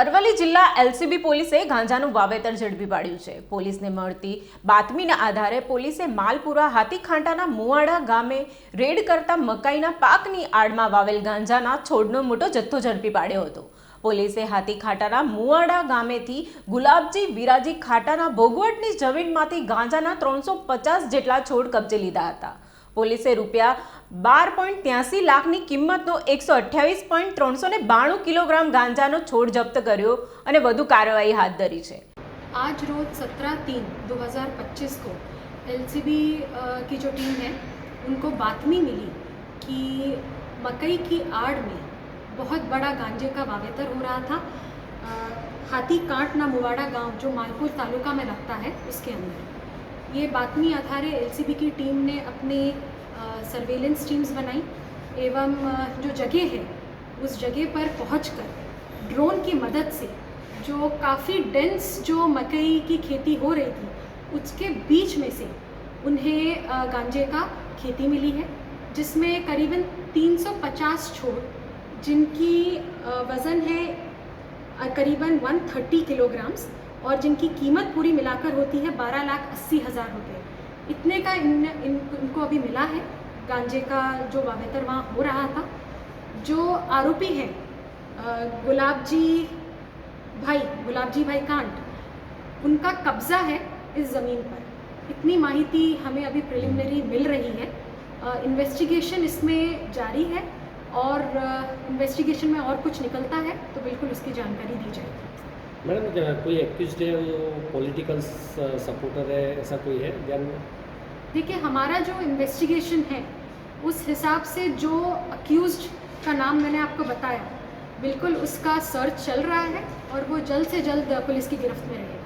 અરવલ્લી જિલ્લા એલસીબી પોલીસે ગાંજાનું વાવેતર ઝડપી પાડ્યું છે. પોલીસને મળતી બાતમીના આધારે પોલીસે માલપુરા હાથીખાંટાના મુવાડા ગામે રેડ કરતા મકાઈના પાકની આડમાં વાવેલ ગાંજાના છોડનો મોટો જથ્થો ઝડપી પાડ્યો હતો. પોલીસે હાથીખાંટાના મુવાડા ગામેથી ગુલાબજી વિરાજી ખાટાના ભોગવટની જમીનમાંથી ગાંજાના ત્રણસો પચાસ જેટલા છોડ કબજે લીધા હતા. પોલીસે રૂપિયા બાર પોઈન્ટ ત્યાસી લાખની કિંમતનો એકસો અઠ્યાવીસ પોઈન્ટ ત્રણસો ને બાણું કિલોગ્રામ ગાંજાનો છોડ જપ્ત કર્યો અને વધુ કાર્યવાહી હાથ ધરી છે आज रोज 17 तीन 2025 को एलसीबी की जो टीम है उनको बातमी मिली कि मकई की आड़ में बहुत बड़ा गांजे का वावेतर हो रहा था अ, हाथी कांटना मुवाड़ा गांव जो मालपुर तालुका में लगता है उसके अंदर ये बातमी आधारे एलसीबी की टीम ने अपने सर्वेलेंस टीम्स बनाई एवं जो जगह है, उस जगह पर पहुंचकर ड्रोन की मदद से जो काफ़ी डेंस जो मकई की खेती हो रही थी, उसके बीच में से उन्हें गांजे का खेती मिली है, जिसमें करीबन 350 छोड़, जिनकी वज़न है करीबन 130 किलोग्राम्स और जिनकी कीमत पूरी मिलाकर होती है बारह लाख अस्सी हज़ार रुपये इतने का इन, इन इनको अभी मिला है। गांजे का जो वावेतर वहाँ हो रहा था जो आरोपी हैं गुलाब जी भाई गुलाब जी भाई कांट उनका कब्ज़ा है इस ज़मीन पर। इतनी माहिती हमें अभी प्रिलिमिनरी मिल रही है। इन्वेस्टिगेशन इसमें जारी है। और इन्वेस्टिगेशन में और कुछ निकलता है तो बिल्कुल उसकी जानकारी दी जाएगी। मैडम कोई एक्यूज है वो पॉलिटिकल सपोर्टर है ऐसा कोई है ध्यान में? देखिए हमारा जो इन्वेस्टिगेशन है उस हिसाब से जो अक्यूज्ड का नाम मैंने आपको बताया बिल्कुल उसका सर्च चल रहा है और वो जल्द से जल्द पुलिस की गिरफ्त में रहेगा।